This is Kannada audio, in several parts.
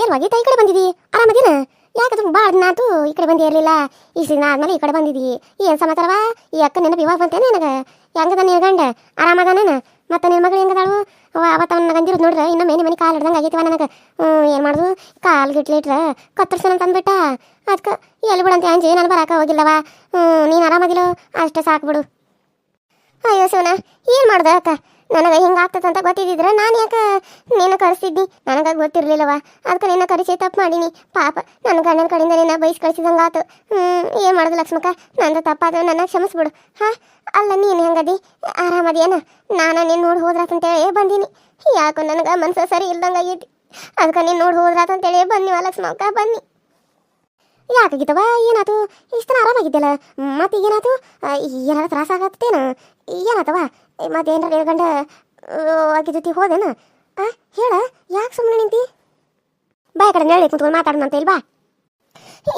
ಏನ್ ಈ ಕಡೆ ಬಂದಿದಿ? ಆರಾಮದಿನ ಯಾಕದು ಭಾಳ ನಾತು ಈ ಕಡೆ ಬಂದಿ ಇರಲಿಲ್ಲ. ಈ ದಿನ ಆದ್ಮೇಲೆ ಈ ಕಡೆ ಬಂದಿದಿ. ಏನು ಸಮಾಚಾರವಾ? ಈ ಅಕ್ಕ ನೆನಪು ಇವಾಗ ಬಂತೇನೆ ನನಗೆ? ಹೆಂಗದ ನೀನು ಗಂಡ? ಆರಾಮದಾನೇನ ಮತ್ತೆ ನಿನ್ನ ಮಗಳು ಹೆಂಗದಾಳು? ಅವತ್ತು ಅವ್ನ ಗಂಜಿರೋದು ನೋಡ್ರೆ? ಇನ್ನೂ ಮೇನೆ ಮನೆ ಕಾಲು ಹಿಡ್ದಂಗೆ ಆಗೈತಿವ ನನಗೆ. ಏನು ಮಾಡೋದು? ಕಾಲು ಗಿಟ್ಲಿಟ್ರೆ ಕತ್ತರ್ಸನ ಅಂತ ಅಂದ್ಬಿಟ್ಟ. ಅದಕ್ಕೆ ಎಲ್ಲಿ ಬಿಡಂತೆ ಅಂಜಿ ನಾನು ಬರಾಕ ಹೋಗಿಲ್ಲವ. ನೀನು ಆರಾಮದಿಲ್ಲ? ಅಷ್ಟೇ ಸಾಕು ಬಿಡು. ಅಯ್ಯೋ ಶಿವನ ಏನು ಮಾಡ್ದೆ ಅಕ್ಕ? ನನಗೆ ಹಿಂಗೆ ಆಗ್ತದೆ ಅಂತ ಗೊತ್ತಿದ್ದಿದ್ರೆ ನಾನು ಯಾಕೆ ನೀನು ಕರೆಸಿದ್ನಿ ನನಗೆ ಗೊತ್ತಿರಲಿಲ್ಲವ ಅದಕ್ಕೆ ನಿನ್ನ ಕರೆಸಿ ತಪ್ಪು ಮಾಡೀನಿ. ಪಾಪ, ನನ್ನ ಗಂಡನ ಕಡೆಯಿಂದ ನಿನ್ನ ಬೈಸ್ ಕಳಿಸಿದಂಗೆ ಆತು ಹ್ಞೂ ಏನು ಮಾಡೋದು ಲಕ್ಷ್ಮಕ್ಕ? ನಂದು ತಪ್ಪಾದ್ರೆ ನನ್ನ ಕ್ಷಮಿಸ್ಬಿಡು. ಹಾಂ, ಅಲ್ಲ, ನೀನು ಹೆಂಗದಿ? ಆರಾಮದೇನ? ನಾನು ನೀನು ನೋಡಿ ಹೋದ್ರಾತಂತೇಳಿ ಬಂದೀನಿ. ಯಾಕೋ ನನಗೆ ಮನಸ್ಸು ಸರಿ ಇಲ್ದಂಗೆ ಆಗೈತಿ. ಅದಕ್ಕೆ ನೀನು ನೋಡಿ ಹೋದ್ರಾತಂತೇಳಿ ಬನ್ನಿವ ಲಕ್ಷ್ಮಕ್ಕ, ಬನ್ನಿ. ಯಾಕಾಗಿತ್ತವ ಏನಾಯ್ತು ಇಷ್ಟು ಆರಾಮಾಗಿದ್ದಲ್ಲ ಮತ್ತೆ ಏನಾಯ್ತು ಏನಾರ ತ್ರಾಸ ಆಗತ್ತೇನ ಏನಾತವ ಮತ್ತೆ ಏನಾರ ಹೇಳ್ಕಂಡ ಆಕೆ ಜೊತೆ ಹೋದೇನ? ಆ, ಹೇಳ, ಯಾಕೆ ಸುಮ್ಮನೆ ನಿಂತಿ? ಬಾಯ್ ಕಡೆ ಹೇಳಿ ಕುತ್ಕೊಂಡು ಮಾತಾಡೋಣ ಅಂತ ಬಾ.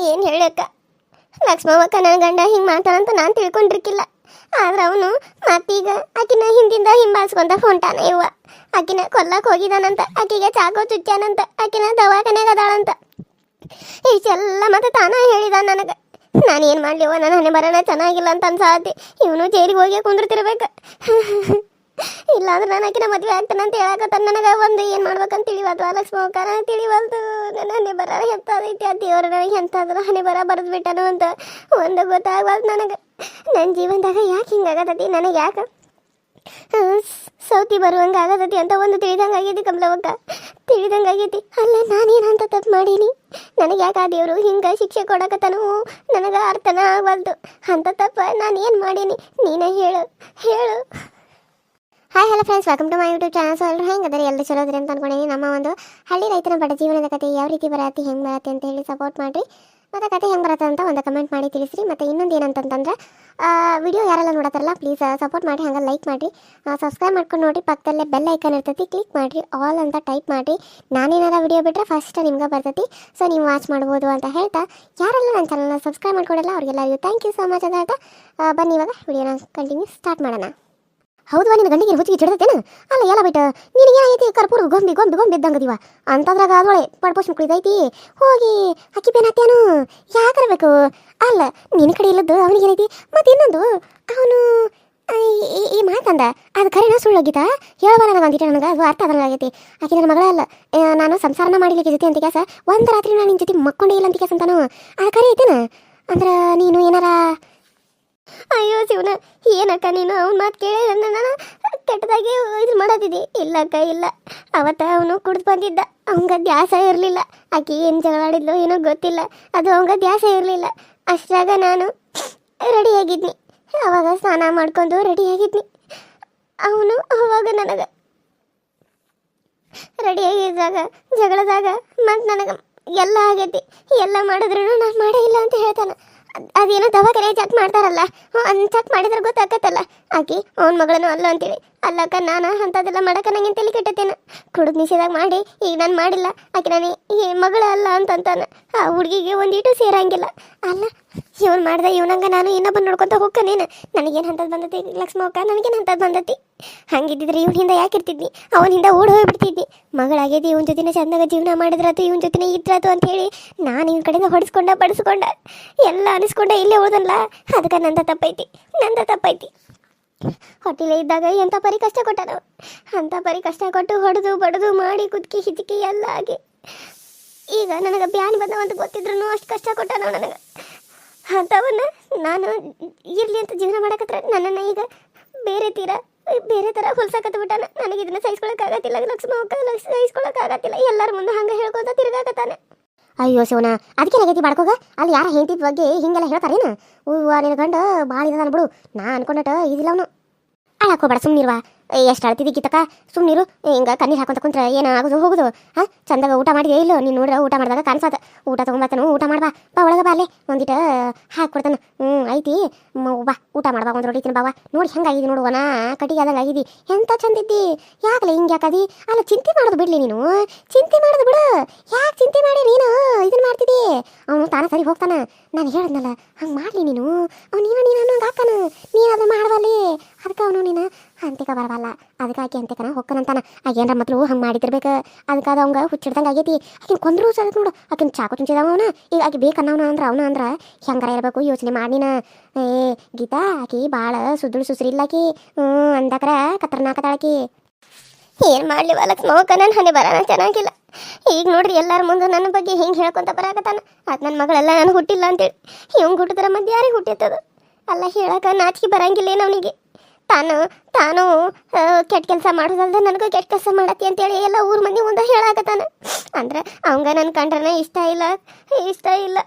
ಏನು ಹೇಳಕ್ಕ ಲಕ್ಷ್ಮಮ್ಮಕ್ಕ ನನ್ನ ಗಂಡ ಹಿಂಗೆ ಮಾತಾಡಂತ ನಾನು ತಿಳ್ಕೊಂಡಿರ್ಕಿಲ್ಲ. ಆದ್ರೆ ಅವನು ಮತ್ತೀಗ ಆಕಿನ ಹಿಂದಿಂದ ಹಿಂಬಾಲಿಸ್ಕೊಂತ ಹೊಂಟಾನ ಇವ್ವ ಆಕಿನ ಕೊಲ್ಲಕ್ಕೆ ಹೋಗಿದಾನಂತ, ಆಕಿಗೆ ಚಾಕೋ ಚುಚ್ಚಾನಂತ ಆಕಿನ ದವಾಖಾನೆಗೆ ಅದಾಳಂತ. ಇಷ್ಟೆಲ್ಲ ಮತ್ತೆ ತಾನ ಹೇಳಿದ ನನಗೆ. ನಾನು ಏನು ಮಾಡಲಿವ ನನ್ನ ಹಣೆ ಬರೋಣ ಚೆನ್ನಾಗಿಲ್ಲ ಅಂತ ಅನ್ಸಾತಿ ಇವನು ಜೈಲಿಗೆ ಹೋಗಿ ಕುಂದಿರ್ತಿರ್ಬೇಕು. ಇಲ್ಲಾಂದ್ರೆ ನಾನು ಆಕಿನ ಮದುವೆ ಆಗ್ತಾನೆ ಅಂತ ಹೇಳಕತ್ತ ನನಗೆ. ಒಂದು ಏನು ಮಾಡ್ಬೇಕಂತ ತಿಳಿವಲ್ದು ಲಕ್ಷ್ಮಕ್ಕ ನನಗೆ ತಿಳಿವಲ್ದು. ನನ್ನ ಹಣೆ ಬರ ಎಂಥದೈತಿ ಆ ದೇವ್ರ ನನಗೆ? ಎಂಥಾದ್ರು ಹಣೆ ಬರ ಬರೆದು ಬಿಟ್ಟನು ಅಂತ. ಒಂದು ಗೊತ್ತಾಗಬಾರ್ದು ನನಗೆ. ನನ್ನ ಜೀವನದಾಗ ಯಾಕೆ ಹಿಂಗಾಗತ್ತೈತಿ ನನಗೆ ಯಾಕೆ? ಸೌತಿ ಬರುವಂಗ ಆಗದತಿ ಅಂತ ಒಂದು ತಿಳಿದಂಗೆ ಆಗೈತಿ ಕಮಲವಕ್ಕ ತಿಳಿದಂಗೆ ಅಲ್ಲ, ನಾನೇನಂತ ತಪ್ಪು ಮಾಡೀನಿ? ನನಗೆ ಯಾಕೆ ಆ ದೇವರು ಹಿಂಗೆ ಶಿಕ್ಷೆ ಕೊಡಕತ್ತನು? ನನಗೆ ಅರ್ಥನ ಆಗಬಾರ್ದು ಅಂತ ತಪ್ಪ ನಾನು ಏನು ಮಾಡೀನಿ? ನೀನೇ ಹೇಳು. ಹೇಳು. Hi hello friends welcome to my YouTube channel so ಎಲ್ಲರೂ ಅದರಿ ಎಲ್ಲರೂ ಚಲೋ ಅದ್ರಿ ಅಂತ ಅನ್ಕೊಂಡೀನಿ ನಮ್ಮ ಒಂದು ಹಳ್ಳಿ ರೈತನ ಬಡ ಜೀವನದ ಕತೆ ಯಾವ ರೀತಿ ಬರತ್ತೆ ಹೆಂಗೆ ಬರತ್ತೆ ಅಂತ ಹೇಳಿ ಸಪೋರ್ಟ್ ಮಾಡಿರಿ. ಮತ್ತು ಕತೆ ಹೆಂಗೆ ಬರುತ್ತೆ ಅಂತ ಒಂದು ಕಮೆಂಟ್ ಮಾಡಿ ತಿಳಿಸ್ರಿ. ಮತ್ತು ಇನ್ನೊಂದು ಏನಂತಂತಂದ್ರೆ ವಿಡಿಯೋ ಯಾರೆಲ್ಲ ನೋಡತ್ತಾರಲ್ಲ ಪ್ಲೀಸ್ ಸಪೋರ್ಟ್ ಮಾಡಿ ಹಂಗೆ ಲೈಕ್ ಮಾಡಿರಿ ಸಬ್ಸ್ಕ್ರೈಬ್ ಮಾಡ್ಕೊಂಡು ನೋಡಿ, ಪಕ್ಕದಲ್ಲೇ ಬೆಲ್ ಐಕನ್ ಇರ್ತೈತಿ ಕ್ಲಿಕ್ ಮಾಡಿರಿ. ಆಲ್ ಅಂತ ಟೈಪ್ ಮಾಡಿರಿ ನಾನೇನಾರ ವಿಡಿಯೋ ಬಿಟ್ಟರೆ ಫಸ್ಟ್ ನಿಮ್ಗೆ ಬರ್ತೈತಿ. ಸೊ ನೀವು ವಾಚ್ ಮಾಡ್ಬೋದು ಅಂತ ಹೇಳ್ತಾ, ಯಾರೆಲ್ಲ ನನ್ನ ಚಾನಲ್ನ ಸಬ್ಸ್ಕ್ರೈಬ್ ಮಾಡ್ಕೊಡಲ್ಲ, ಅವ್ರಿಗೆಲ್ಲರಿಗೂ ಥ್ಯಾಂಕ್ ಯು ಸೊ ಮಚ್ ಅಂತ ಹೇಳ್ತಾ ಬನ್ನಿ ಇವಾಗ ವಿಡಿಯೋನ ಕಂಟಿನ್ಯೂ ಸ್ಟಾರ್ಟ್ ಮಾಡೋಣ. ಹೌದವಾ ನಿನ್ನ ಗಂಡಿಗೆ ಹುಚ್ಚಿಗೆ ಚಿಡತೇನ ಅಲ್ಲ, ಎಲ್ಲ ಬಿಟ್ಟು. ನಿನಗೆ ಏನೈತಿ ಕರ್ಪೂರ ಗೊಂಬಿ ಗೊಂಬಿ ಗೊಂಬಿ ಇದ್ದಂಗದಿವ. ಅಂತದ್ರಾಗ ಅದೊಳೆ ಪಡ್ಪೋಷ್ ಕುಳಿದೈತಿ ಹೋಗಿ ಅಕ್ಕಿ ಬೇನತ್ತೇನು ಯಾಕರಬೇಕು ಅಲ್ಲ, ನಿನ್ನ ಕಡೆ ಇಲ್ಲದ್ದು ಅವನಿಗೆ ಏನೈತಿ? ಮತ್ತೆ ಇನ್ನೊಂದು, ಅವನು ಈ ಮಾತಂದ? ಅದು ಕರೆನ ಸುಳ್ಳೋಗಿತ್ತ ಹೇಳಬಾರ ನನಗೆ ಅಂದಿಟ್ಟು ನನಗೆ, ಅದು ಅರ್ಥ ಆದಂಗೆ ಆಗೈತಿ. ಆಕೆ ನನ್ನ ಮಗಳ ಅಲ್ಲ. ನಾನು ಸಂಸಾರನ ಮಾಡಿಲಿಕ್ಕೆ ಜೊತೆ ಅಂತ ಕೆಲಸ ಒಂದು ರಾತ್ರಿ ನಾನು ನಿನ್ನ ಜೊತೆ ಮಕ್ಕೊಂಡೇ ಇಲ್ಲ ಅಂತ ಕೆಲಸ ಅಂತಾನು? ಅದು ಕರೆ ಐತೇನ? ಅಂದ್ರೆ ನೀನು ಏನಾರ ಅಯ್ಯೋ ಶಿವನ ಏನಕ್ಕ ನೀನು? ಅವ್ನ ಮಾತು ಕೇಳಿ ನಾನು ಕೆಟ್ಟದಾಗಿ ಇದು ಮಾಡೋದಿದ್ದಿ ಇಲ್ಲ ಅಕ್ಕ ಇಲ್ಲ. ಅವತ್ತ ಅವನು ಕುಡ್ದು ಬಂದಿದ್ದ. ಅವಂಗ ಧ್ಯಾಸ ಇರಲಿಲ್ಲ. ಆಕೆ ಏನು ಜಗಳಾಡಿದ್ಲು ಏನೋ ಗೊತ್ತಿಲ್ಲ. ಅದು ಅವಂಗ ಧ್ಯಾಸ ಇರಲಿಲ್ಲ. ಅಷ್ಟಾಗ ನಾನು ರೆಡಿಯಾಗಿದ್ನಿ. ಅವಾಗ ಸ್ನಾನ ಮಾಡ್ಕೊಂಡು ರೆಡಿಯಾಗಿದ್ನಿ. ಅವನು ಅವಾಗ ನನಗೆ ರೆಡಿಯಾಗಿದ್ದಾಗ, ಜಗಳದಾಗ ಮತ್ತು ನನಗೆ ಎಲ್ಲ ಆಗೈತಿ. ಎಲ್ಲ ಮಾಡಿದ್ರು ನಾನು ಮಾಡೇ ಇಲ್ಲ ಅಂತ ಹೇಳ್ತಾನೆ. ಅದೇನೋ ದವಾಖಾನೆ ಚೆಕ್ ಮಾಡ್ತಾರಲ್ಲ ಅನ್ ಚೆಕ್ ಮಾಡಿದ್ರೆ ಗೊತ್ತಾಗತ್ತಲ್ಲ. ಆಕಿ, ಅವ್ನ ಮಗಳನ್ನು ಅಲ್ಲ ಅಂತೇಳಿ ಅಲ್ಲಕ್ಕ, ನಾನು ಅಂಥದ್ದೆಲ್ಲ ಮಾಡಕ್ಕೆ ನಂಗೆ ತಲೆ ಕೆಟ್ಟತೇನೆ ಕುಡಿದು ನಿಷೇಧಾಗ ಮಾಡಿ, ಈಗ ನಾನು ಮಾಡಿಲ್ಲ. ಆಕೆ, ನಾನು ಈ ಮಗಳ ಅಲ್ಲ ಅಂತಂತಾನೆ. ಆ ಹುಡುಗಿಗೆ ಒಂದೀಟು ಸೇರಂಗಿಲ್ಲ. ಅಲ್ಲ ಇವನು ಮಾಡ್ದೆ ಇವನಂಗ ನಾನು ಇನ್ನೊಬ್ಬ ನೋಡ್ಕೊತ ಹೋಗ್ಕನೇನು ನನಗೇನು ಹಂತದ್ದು ಬಂದತಿ ಲಕ್ಷ್ಮಕ್ಕ ನನಗೇನು ಹಂತದ್ದು ಬಂದತಿ? ಹಂಗಿದ್ದಿದ್ರೆ ಇವನ ಹಿಂದೆ ಯಾಕೆ ಇರ್ತಿದ್ವಿ ಅವನ ಹಿಂದೆ ಓಡಿ ಹೋಗ್ಬಿಡ್ತಿದ್ನಿ ಮಗಳಾಗೈತಿ ಇವನ ಜೊತೆನೇ ಚಂದಾಗ ಜೀವನ ಮಾಡಿದ್ರಾತು, ಇವನ ಜೊತೆನೇ ಇದ್ರಾತು ಅಂತ ಹೇಳಿ ನಾನು ಇವನ ಕಡೆಯಿಂದ ಹೊಡಿಸ್ಕೊಂಡ, ಬಡಿಸ್ಕೊಂಡ, ಎಲ್ಲ ಅನಿಸ್ಕೊಂಡ ಇಲ್ಲೇ ಹೋದಲ್ಲ ಅದಕ್ಕೆ ನಂದ ತಪ್ಪೈತಿ ನಂದ ತಪ್ಪೈತಿ. ಹೊಟ್ಟಿಲೆ ಇದ್ದಾಗ ಎಂಥ ಪರಿ ಕಷ್ಟ ಕೊಟ್ಟ ನಾವು ಅಂಥ ಪರಿ ಕಷ್ಟ ಕೊಟ್ಟು ಹೊಡೆದು, ಬಡದು, ಮಾಡಿ, ಕುದ್ಕಿ ಹಿಚ್ಕಿ ಎಲ್ಲ ಆಗಿ ಈಗ ನನಗೆ ಬ್ಯಾನ್ ಬಂದವಂತ ಗೊತ್ತಿದ್ರು ಅಷ್ಟು ಕಷ್ಟ ಕೊಟ್ಟ ನನಗೆ? ಅಂಥವನ್ನ ನಾನು ಇರಲಿ ಅಂತ ಜೀವನ ಮಾಡಕತ್ರ ನನ್ನನ್ನು ಈಗ ಬೇರೆ ತೀರ, ಬೇರೆ ಥರ ಹೊಲ್ಸಕತ್ತ ಬಿಟ್ಟಾನ. ನನಗೆ ಇದನ್ನ ಸಹಿಸ್ಕೊಳಕ್ಕಾಗತ್ತಿಲ್ಲ. ಲಕ್ಷ್ಮಕ್ಕ ಸಹಿಸ್ಕೊಳಕ್ಕಾಗತ್ತಿಲ್ಲ. ಎಲ್ಲರ ಮುಂದೆ ಹಂಗೆ ಹೇಳ್ಕೊತ ತಿರ್ಗಾಕತ್ತಾನೆ. ಅಯ್ಯೋ ಶಿವನ ಅದಕ್ಕೆ ನೆಗೆತಿ ಮಾಡ್ಕೋಗ ಅಲ್ಲಿ ಯಾರ ಹೆಂಡತಿ ಬಗ್ಗೆ ಹಿಂಗೆಲ್ಲ ಹೇಳ್ತಾರೇನು? ಹೂವು ನಿನ್ನ ಗಂಡ ಭಾಳ ಇದಾನ ಬಿಡು. ನಾ ಅನ್ಕೊಂಡಟ ಇದಿಲ್ಲ ಅವನು. ಅಳಕೋಬೇಡ ಸುಮ್ಮನಿರುವ ಎಷ್ಟು ಅಳ್ತಿದ್ದಿ ಸುಮ್ಮನಿರು ಹಿಂಗೆ ಕಣ್ಣೀರು ಹಾಕೊಂತ ಕುಂತ್ರ ಏನು ಆಗೋದು, ಹೋಗುದು? ಹಾಂ, ಚಂದಾಗ ಊಟ ಮಾಡಿದೆ ಇಲ್ಲೋ? ನೀನು ನೋಡ್ರೆ ಊಟ ಮಾಡಿದಾಗ ಕಾಣಿಸತ್ತ ಊಟ ತೊಗೊಂಬತ್ತನು ಊಟ ಮಾಡ್ಬಾ. ಬಾ, ಒಳಗೆ ಬಾ ಅಲ್ಲೇ. ಒಂದಿಟ ಹಾಕ್ಕೊಡ್ತಾನೆ ಹ್ಞೂ ಐತಿ ಬಾ, ಊಟ ಮಾಡ್ಬಾ, ಒಂದು ರೊಟ್ಟಿ ತಿನ್ ಬಾವ ನೋಡಿ ಹೆಂಗಾಗಿದೆ ನೋಡುವನ ಕಟ್ಟಿಗೆ ಆದಂಗೆ ಆಗಿದ್ದಿ ಎಂತ ಚಂದಿದ್ದಿ ಯಾಕಲೆ ಹಿಂಗೆ ಯಾಕದಿ ಅಲ್ಲ, ಚಿಂತೆ ಮಾಡೋದು ಬಿಡ್ಲಿ ನೀನು. ಚಿಂತೆ ಮಾಡೋದು ಬಿಡು. ಯಾಕೆ ಚಿಂತೆ ಮಾಡಿ ನೀನು? ಇದನ್ನ ಮಾಡ್ತಿದ್ದಿ? ಅವನು ತಾನ ಸರಿ ಹೋಗ್ತಾನೆ. ನಾನು ಹೇಳಿದ್ನಲ್ಲ, ಹಂಗೆ ಮಾಡಲಿ ನೀನು. ಅವ್ನು ನೀನು ನೀನು ಹಂಗೆ ಹಾಕಾನ ನೀನು ಅದನ್ನು ಮಾಡಬಲ್ಲಿ ಅದಕ್ಕೆ ಅವನು ನೀನು ಅಂತಿಕ ಬರವಲ್ಲ. ಅದಕ್ಕೆ ಆಕೆ ಅಂತಿಕನ ಹೊಕ್ಕನಂತಾನ. ಆಗೇನ್ರ ಮೊದಲು ಹಂಗೆ ಮಾಡಿದಿರ್ಬೇಕು. ಅದಕ್ಕೆ ಅದು ಅವಂಗ ಹುಚ್ಚಿಡ್ದಂಗೆ ಆಗೈತಿ. ಆಕಿನ ಕೊಂದ್ರು ನೋಡು. ಆಕಿನ ಚಾಕು ಚುಂಚಿದವ ಅವನ. ಈಗ ಆಕೆ ಬೇಕನ್ನವನ ಅಂದ್ರೆ ಅವನ ಅಂದ್ರೆ ಹೆಂಗಾರ ಇರಬೇಕು ಯೋಚನೆ ಮಾಡಿನ ಏ, ಗೀತಾ, ಆಕಿ ಭಾಳ ಇಲ್ಲ ಆಕಿ. ಹ್ಞೂ ಅಂದಕ್ರ ಕತ್ರನಾಕತಾಳಕಿ ಏನು ಮಾಡಲಿ ಲಕ್ಷ್ಮವ್ವಕ್ಕ ನನ್ನ ಹನಿ ಬರೋಣ ಚೆನ್ನಾಗಿಲ್ಲ. ಈಗ ನೋಡ್ರಿ ಎಲ್ಲರ ಮುಂದೆ ನನ್ನ ಬಗ್ಗೆ ಹಿಂಗೆ ಹೇಳ್ಕೊಂತ ಬರಾಕತ್ತಾನ. ಅದು ನನ್ನ ಮಗಳೆಲ್ಲ ನಾನು ಹುಟ್ಟಿಲ್ಲ ಅಂತೇಳಿ. ಇವಂಗೆ ಹುಟ್ಟಿದ್ರ ಮಧ್ಯೆ ಯಾರಿಗೆ ಹುಟ್ಟಿರ್ತದ? ಅಲ್ಲ ಹೇಳಕ ನಾಚಿಕೆ ಬರಂಗಿಲ್ಲ ಏನು ಅವನಿಗೆ. ತಾನು ತಾನು ಕೆಟ್ಟ ಕೆಲಸ ಮಾಡೋದಲ್ದೆ ನನಗೂ ಕೆಟ್ಟ ಕೆಲಸ ಮಾಡತ್ತಿ ಅಂತೇಳಿ ಎಲ್ಲ ಊರ ಮಂದಿ ಮುಂದೆ ಹೇಳಾಕತ್ತಾನ. ಅಂದ್ರೆ ಅವಂಗ ನನ್ನ ಕಂಡ್ರನ ಇಷ್ಟ ಇಲ್ಲ ಇಷ್ಟ ಇಲ್ಲ.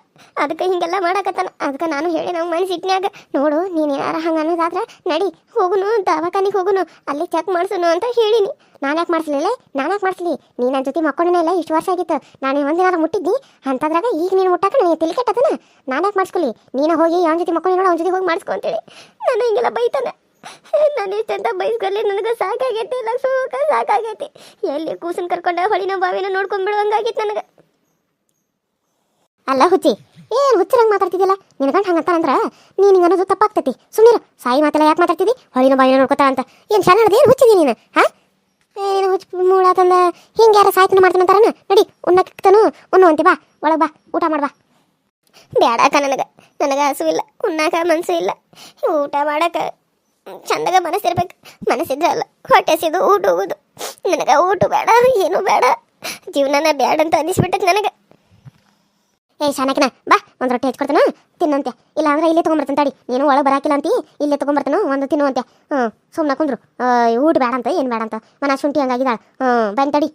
ಅದಕ್ಕೆ ಹಿಂಗೆಲ್ಲ ಮಾಡಾಕತ್ತಾನ. ಅದಕ್ಕೆ ನಾನು ಹೇಳಿ ನಾವು ಮನಸ್ಸಿಟ್ನ್ಯಾಗ ನೋಡು, ನೀನು ಯಾರ ಹಂಗೆ ಅನ್ನೋದಾದ್ರೆ ನಡಿ, ಹೋಗುನು, ದವಾಖಾನಿಗೆ ಹೋಗುನು, ಅಲ್ಲಿ ಚೆಕ್ ಮಾಡಿಸುನು ಅಂತ ಹೇಳಿನಿ. ನಾನು ಯಾಕೆ ಮಾಡಿಸ್ಲಿಲ್ಲ? ನಾನು ಯಾಕೆ ಮಾಡಿಸ್ಲಿ? ನೀ ನನ್ನ ಜೊತೆ ಮಕ್ಕೊಂಡನೆಲ್ಲ ಇಷ್ಟು ವರ್ಷ ಆಗಿತ್ತು. ನಾನು ಒಂದಿನಾರ ಮುಟ್ಟಿದ್ದಿ ಅಂತದ್ರಾಗ ಈಗ ನೀನು ಮುಟ್ಟಾಕ ನನಗೆ ನಾನ್ಯಾಕೆ ನಾನು ಯಾಕೆ ನೀನು ಹೋಗಿ ಅವನ ಜೊತೆ ಮಕ್ಕೊಂಡು ನೋಡು ಅವನ ಜೊತೆ ಹೋಗಿ ಮಾಡಿಸ್ಕೊ ಅಂತೇಳಿ. ನಾನು ಹಿಂಗೆಲ್ಲ ಬೈತಾನೆ. ನಾನು ಇಷ್ಟಂತ ಬೈಸ್ಕೊಳ್ಳಿ ನನಗೆ ಸಾಕಾಗೈತಿ ಸುಖ ಸಾಕಾಗೈತಿ. ಎಲ್ಲಿ ಕೂಸನ್ ಕರ್ಕೊಂಡ ಹೊಳಿನ ಬಾವಿನ ನೋಡ್ಕೊಂಡ್ ಬಿಡುವಂಗಾಗಿತ್ತು ನನಗೆ. ಅಲ್ಲ ಹುಚ್ಚಿ, ಏನು ಹುಚ್ಚರಂಗೆ ಮಾತಾಡ್ತಿದ್ದಿಲ್ಲ ನಿನ್ ಗಂಡ ಹಂಗಂತ ಅಂದ್ರ ನೀನು ಹಿಂಗೆ ಅನ್ನೋದು ತಪ್ಪಾಗ್ತೈತಿ. ಸುಮ್ಮನಿರು ಸಾಯಿ ಮಾತೆಲ್ಲ ಯಾಕೆ ಮಾತಾಡ್ತಿದ್ದಿ? ಹೊಳಿನ ಬಾವಿನ ನೋಡ್ಕೊತಾ ಅಂತ. ಏನು ಶಾಲೆ ಏನು ಹುಚ್ಚಿದಿ ನೀನು, ಹಾ? ಏನು ಹುಚ್ಚ ಮೂಳ ತಂದ, ಹಿಂಗೆ ಯಾರ ಸಾಯ್ತನ ಮಾಡ್ತಾನಂತಾರನ ನಡಿ ಉಣ್ಣಕ್ತಾನು ಉಣ್ಣು ಅಂತಿ ಬಾ, ಒಳಗೆ ಬಾ, ಊಟ ಮಾಡ್ಬಾ ಬ್ಯಾಡಾಕ ನನಗೆ ನನಗೆ ಹಸುವಿಲ್ಲ ಉಣ್ಣಾಕ ಮನಸ್ಸು ಇಲ್ಲ. ಊಟ ಮಾಡಕ ಚಂದಾಗ ಮನಸ್ಸಿರ್ಬೇಕು. ಮನಸ್ಸಿದ್ರೆ ಅಲ್ಲ ಹೊಟ್ಟೆ ಸಿದು ಊಟ ಹೋಗುದು. ನನಗೆ ಊಟ ಬೇಡ, ಏನು ಬೇಡ. ಜೀವನನ ಬೇಡ ಅಂತ ಅನಿಸ್ಬಿಟ್ಟೈತೆ ನನಗೆ. ಏ, ಶಾನಕಿನ, ಬಾ, ಒಂದು ರೊಟ್ಟಿ ಹಚ್ಕೊಡ್ತಾನ? ತಿನ್ನಂತೆ. ಇಲ್ಲ ಅಂದ್ರೆ ಇಲ್ಲೇ ತೊಗೊಂಬರ್ತಾನೆ ತಡಿ. ನೀನು ಒಳಗೆ ಬರಾಕಿಲ್ಲ ಅಂತಿ, ಇಲ್ಲೇ ತೊಗೊಂಬರ್ತಾನು, ಒಂದು ತಿನ್ನುವಂತೆ. ಹ್ಞೂ ಸುಮ್ಮನೆ ಕುಂದ್ರು. ಊಟ ಬೇಡ ಅಂತ, ಏನು ಬೇಡ ಅಂತ. ಮನ ಶುಂಠಿ ಹಂಗಾಗಿದ್ದಾಳ. ಹ್ಞೂ ಬಂದ್ ತಡಿ.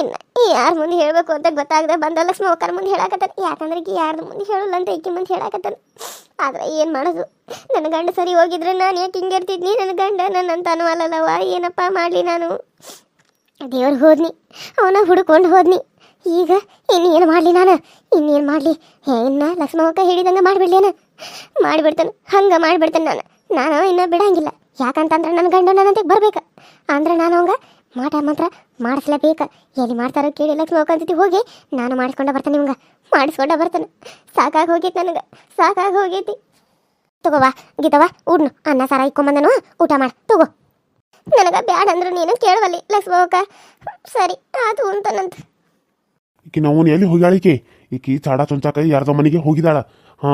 ಇನ್ನು ಯಾರ ಮುಂದೆ ಹೇಳಬೇಕು ಅಂತ ಗೊತ್ತಾಗದೆ ಬಂದ ಲಕ್ಷ್ಮಿ ಒಕ್ಕರ ಮುಂದೆ ಹೇಳಾಕತ್ತಾನ. ಯಾಕಂದ್ರೆ ಯಾರ್ದು ಮುಂದೆ ಹೇಳಲ್ಲ ಅಂತ ಈಕಿ ಮುಂದೆ ಹೇಳಾಕತ್ತಾನ. ಆದ್ರೆ ಏನು ಮಾಡೋದು? ನನ್ನ ಗಂಡ ಸರಿ ಹೋಗಿದ್ರೆ ನಾನು ಯಾಕೆ ಹಿಂಗೆ ಇರ್ತಿದ್ನಿ? ನನ್ನ ಗಂಡ ನನ್ನಂತ ಅಲ್ಲಲ್ಲವ ಏನಪ್ಪ ಮಾಡಲಿ ನಾನು? ದೇವ್ರು ಹೋದ್ನಿ, ಅವನ ಹುಡುಕೊಂಡು ಹೋದ್ನಿ. ಈಗ ಇನ್ನೇನು ಮಾಡಲಿ ನಾನು? ಇನ್ನೇನು ಮಾಡಲಿ? ಇನ್ನ ಲಕ್ಷ್ಮಕ್ಕ ಹೇಳಿದಂಗೆ ಮಾಡಿಬಿಡ್ಲೇನ? ಮಾಡಿಬಿಡ್ತಾನೆ, ಹಂಗೆ ಮಾಡಿಬಿಡ್ತಾನೆ ನಾನು. ನಾನು ಇನ್ನೂ ಬಿಡಂಗಿಲ್ಲ. ಯಾಕಂತಂದ್ರೆ ನನ್ನ ಗಂಡ ನನ್ನಂತೆ ಬರ್ಬೇಕು. ಅಂದ್ರೆ ನಾನು ಅವಂಗ ಮಾಟ ಮಾತ್ರ ಮಾಡಿಸ್ಲೇಬೇಕು. ಎಲ್ಲಿ ಮಾಡ್ತಾರೋ ಕೇಳಿ ಲಕ್ಷ್ಮಕ್ಕ ಹೋಗಿ ನಾನು ಮಾಡಿಸ್ಕೊಂಡೆ ಬರ್ತೇನೆ ನಿಮ್ಗೆ. ಮಾಡಿಸ್ಕೊಂಡ ಬರ್ತಾನೆ. ಸಾಕಾಗಿ ಹೋಗೈತಿ ನನಗೆ, ಸಾಕಾಗಿ ಹೋಗೈತಿ. ತಗೋವಾ ಗೀತವ ಉಡ್ನು, ಅನ್ನ ಸಾರ ಇಕ್ಕೊಂಬಂದನು ಊಟ ಮಾಡಿ, ತಗೋ. ನನಗ ಬ್ಯಾಡ ಅಂದ್ರೆ ನೀನು ಕೇಳವಲ್ಲಿ ಲಕ್ಷ್ಮಕ್ಕ ಸರಿ, ಆತು ಅಂತನಂತ ಈಕಿ ನಾವು ಎಲ್ಲಿ ಹೋಗ್ಯಾಳ ಈಕಿ? ಈಕಿ ಚಾಡ ಚುಂಚಾಕ ಯಾರ್ದೋ ಮನೆಗೆ ಹೋಗಿದಾಳ. ಹಾ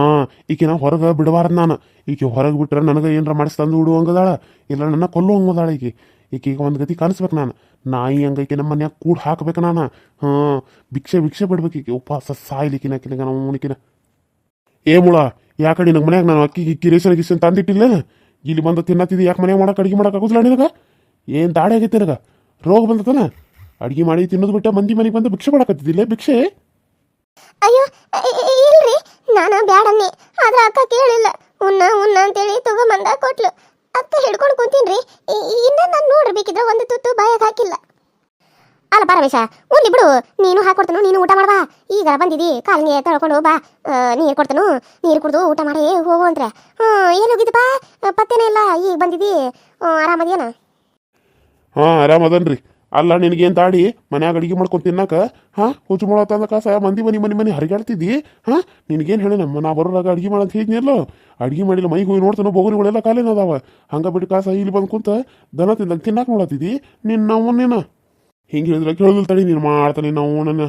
ಈಕಿನ ಹೊರಗೆ ಬಿಡಬಾರ್ದು ನಾನು. ಈಕಿ ಹೊರಗೆ ಬಿಟ್ರೆ ನನಗೆ ಏನಾರ ಮಾಡಿಸ್ತಂದು ಬಿಡು ಹಂಗದಾಳ ಇಲ್ಲ ನನ್ನ ಕೊಲ್ಲು ಹಂಗದಾಳ ಈಕಿ. ಈಕಿಗೆ ಒಂದು ಗತಿ ಕಾಣಿಸ್ಬೇಕು ನಾನು. ನಾಯಿ ಹಂಗ ಈಕಿ ನಮ್ಮ ಮನ್ಯಾಗ ಕೂಡ ಹಾಕ್ಬೇಕು ನಾನು. ಹಾಂ, ಭಿಕ್ಷೆ ಭಿಕ್ಷೆ ಬಿಡ್ಬೇಕು ಈಕೆ. ಉಪವಾಸ ಸಾಯ್ಲಿಕ್ಕಿನ ಕಿನಗ ನಾವು ಉಣಿಕಿನ ಏ ಮುಳ ಯಾಕಡೆ ನಿನಗೆ ಮನ್ಯಾಗ ನಾನು ಅಕ್ಕಿ ಇಕ್ಕಿ ರೇಷನ್, ಗಿಷನ್ ತಂದಿಟ್ಟಿಲ್ಲ? ಇಲ್ಲಿ ಬಂದು ತಿನ್ನತ್ತಿದ್ದು, ಯಾಕೆ ಮನ್ಯಾಗ ಮಾಡಕ್ಕೆ ಅಡುಗೆ ಮಾಡಕ್ಕೆ ಆಗೋದಿಲ್ಲ ನಿನಗೆ? ಏನು ದಾಡಿ ಆಗೈತೆ ನಿನಗೆ? ರೋಗ ಬಂದತನ? ಅಡುಗೆ ಮಾಡಿ ತಿನ್ನೋದು ಬಿಟ್ಟ ಮಂದಿ ಮನೆಗೆ ಬಂದು ಭಿಕ್ಷೆ ಮಾಡಕತ್ತಿದ್ದಿಲ್ಲ ಭಿಕ್ಷೆ? ಅಯ್ಯೋ ಇಲ್ರಿ. ನಾನು ಬ್ಯಾಡನ್ನಿ. ಆದ್ರೆ ಅಕ್ಕ ಕೇಳಿಲ್ಲ. ಉನ್ನ ಉನ್ನ ಅಂತೇಳಿ ತಗೊಂಬಂದ ಕೊಟ್ಲು. ಅಕ್ಕ ಹಿಡ್ಕೊಂಡು ಕುಂತೀನ್ರಿ. ಇನ್ನ ನಾನು ನೋಡ್ರಿ ಬೇಕಿದ್ರೆ ಒಂದು ತುತ್ತು ಬಾಯಾಗ ಹಾಕಿಲ್ಲ. ಅಲ್ಲ ಪರಮೇಶ ಉನ್ಲಿ ಬಿಡು. ನೀನು ಹಾಕೊಡ್ತಾನು ನೀನು ಊಟ ಮಾಡ್ಬಾ. ಈಗ ಬಂದಿದಿ, ಕಾಲಿಗೆ ತಳ್ಕೊಂಡು ಬಾ. ನೀರು ಕೊಡ್ತಾನು. ನೀರು ಕುಡ್ದು ಊಟ ಮಾಡಿ ಹೋಗು ಅಂದ್ರೆ ಹ್ಞೂ ಏನು ಹೋಗಿದ್ದಪ್ಪ ಪತ್ತೇನೇ ಇಲ್ಲ. ಈಗ ಬಂದಿದಿ. ಆರಾಮದೇನ ಹಾಂ, ಆರಾಮದನ್ರಿ. ಅಲ್ಲ ನಿನಗೇನು ತಾಡಿ ಮನ್ಯಾಗ ಅಡುಗೆ ಮಾಡ್ಕೊಂಡು ತಿನ್ನಕ? ಹಾಂ? ಹುಚ್ಚು ತಂದ ಕಾಸ? ಮಂದಿ ಮನಿ ಮನಿ ಮನಿ ಹರಿಗಾಡ್ತಿದ್ದಿ? ಹಾಂ? ನಿನಗೇನು ಹೇಳಿ ನಮ್ಮ ನಾ ಬರೋರಾಗ ಅಡಿಗೆ ಮಾಡಂತ ಹೇಳಿದ್ನಿಲ್ಲ ಅಡುಗೆ ಮಾಡಿಲ್ಲ ಮೈಗೆ ಹೋಗಿ ನೋಡ್ತಾನೋ, ಬೋಗುರಿಗಳೆಲ್ಲ ಕಾಲೇನ ಅದಾವ. ಹಂಗೆ ಬಿಟ್ಟು ಕಾಸ ಇಲ್ಲಿ ಬಂದು ಕುಂತ ದನ ತಿಂದಂಗೆ ತಿನ್ನಾಕ ನೋಡತ್ತಿದ್ದಿ? ನಿನ್ನ ನಾವು ನೀನು ಹಿಂಗೆ ಹೇಳಿದ್ರೆ ಕೇಳೋದಿಲ್ಲ ತಡಿ, ನೀನು ಮಾಡ್ತಾನೆ ನಾವು ನನ್ನ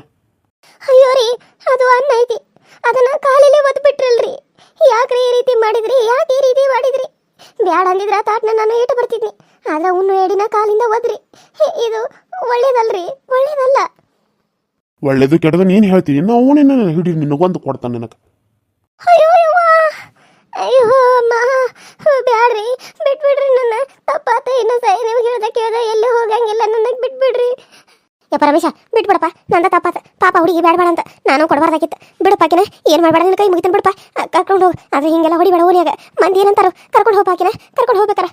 ಅಯ್ಯೋ ರೀ, ಅದು ಅನ್ನ ಐತಿ. ಅದನ್ನ ಕಾಲಿಲೆ ಒದ್ ಬಿಟ್ರಲ್ರಿ ಯಾಕ್ರಿ ಈ ರೀತಿ ಮಾಡಿದ್ರಿ? ಯಾಕೆ ಈ ರೀತಿ ಮಾಡಿದ್ರಿ? ಬ್ಯಾಡ ಅಂದಿದ್ರ ತಾಟ್ನ ನಾನು ಏಟು ಬರ್ತಿದ್ನಿ. ಆದ್ರೆ ಉನ್ನು ಏಡಿನ ಕಾಲಿಂದ ಒದ್ರಿ. ಇದು ಒಳ್ಳೇದಲ್ರಿ ಒಳ್ಳೇದಲ್ಲ. ಒಳ್ಳೇದು ಕೆಟ್ಟದು ನೀನ್ ಹೇಳ್ತೀನಿ. ನಾವು ನಿನ್ನ ಹಿಡಿ ನಿನಗೊಂದು ಕೊಡ್ತಾನೆ ನಿನಗೆ. ಅಯ್ಯೋ ಯವ್ವ. ಅಯ್ಯೋ ಅಮ್ಮ. ಬ್ಯಾಡ್ರಿ ಬಿಟ್ಬಿಡ್ರಿ ನನ್ನ. ತಪ್ಪಾತ ಇನ್ನು ಸೈ ನೀವು ಹೇಳ್ದ ಕೇಳ್ದ ಎಲ್ಲಿ ಹೋಗಂಗಿಲ್ಲ. ನನಗೆ ಬಿಟ್ಬಿಡ್ರಿ. ಯಾ ಪರಮೇಶ ಬಿಟ್ಬಿಡಪ್ಪ. ನಂದ ತಪ್ಪಾತ. ಪಾಪ ಹುಡುಗಿ ಬೇಡ ಅಂತ ನಾನು ಕೊಡಬಾರ್ದಾಗಿತ್ತು. ಬಿಡಪ್ಪಾಕಿನ ಏನು ಮಾಡಬೇಡ, ನಿನ್ನ ಕೈ ಮುಗಿತಾನೆ ಬಿಡಪ್ಪ. ಕರ್ಕೊಂಡು ಹೋಗಿ ಆದ್ರೆ ಹಿಂಗೆಲ್ಲ ಹೊಡಿಬೇಡ ಓನಿಯಾಗ ಮಂದಿ ಏನಂತಾರೋ, ಕರ್ಕೊಂಡು ಹೋಗಿ ಪಾಕಿನ ಕರ್ಕೊಂಡು ಹೋಗ್ಬೇಕಾರ.